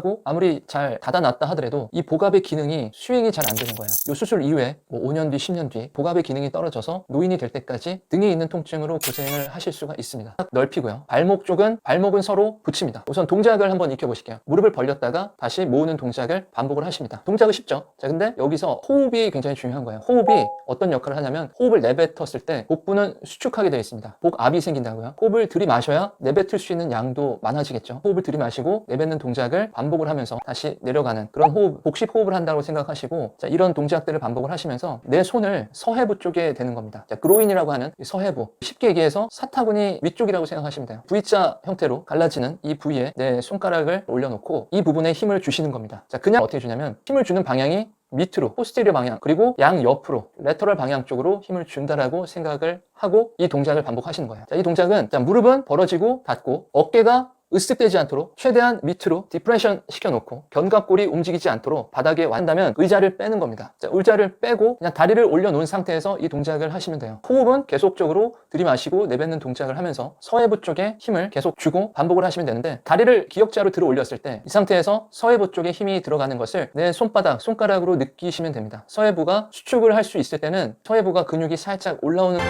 하고 아무리 잘 닫아놨다 하더라도 이 복압의 기능이 수행이 잘 안 되는 거예요. 이 수술 이후에 뭐 5년 뒤, 10년 뒤 복압의 기능이 떨어져서 노인이 될 때까지 등에 있는 통증으로 고생을 하실 수가 있습니다. 딱 넓히고요. 발목 쪽은 발목은 서로 붙입니다. 우선 동작을 한번 익혀보실게요. 무릎을 벌렸다가 다시 모으는 동작을 반복을 하십니다. 동작은 쉽죠? 자, 근데 여기서 호흡이 굉장히 중요한 거예요. 호흡이 어떤 역할을 하냐면 호흡을 내뱉었을 때 복부는 수축하게 되어 있습니다. 복압이 생긴다고요. 호흡을 들이마셔야 내뱉을 수 있는 양도 많아지겠죠. 호흡을 들이마시고 내뱉는 동작을 반복 을 하면서 다시 내려가는 그런 호흡, 복식 호흡을 한다고 생각하시고 자, 이런 동작들을 반복을 하시면서 내 손을 서해부 쪽에 대는 겁니다. 자, 그로인이라고 하는 이 서해부. 쉽게 얘기해서 사타구니 위쪽이라고 생각하시면 돼요. V자 형태로 갈라지는 이 부위에 내 손가락을 올려놓고 이 부분에 힘을 주시는 겁니다. 자, 그냥 어떻게 주냐면 힘을 주는 방향이 밑으로 포스테리어 방향 그리고 양 옆으로 레터럴 방향 쪽으로 힘을 준다라고 생각을 하고 이 동작을 반복하시는 거예요. 자, 이 동작은 자, 무릎은 벌어지고 닫고 어깨가 으쓱되지 않도록 최대한 밑으로 디프레션 시켜놓고 견갑골이 움직이지 않도록 바닥에 완다면 의자를 빼는 겁니다. 자, 의자를 빼고 그냥 다리를 올려놓은 상태에서 이 동작을 하시면 돼요. 호흡은 계속적으로 들이마시고 내뱉는 동작을 하면서 서해부 쪽에 힘을 계속 주고 반복을 하시면 되는데 다리를 기역자로 들어 올렸을 때 이 상태에서 서해부 쪽에 힘이 들어가는 것을 내 손바닥, 손가락으로 느끼시면 됩니다. 서해부가 수축을 할 수 있을 때는 서해부가 근육이 살짝 올라오는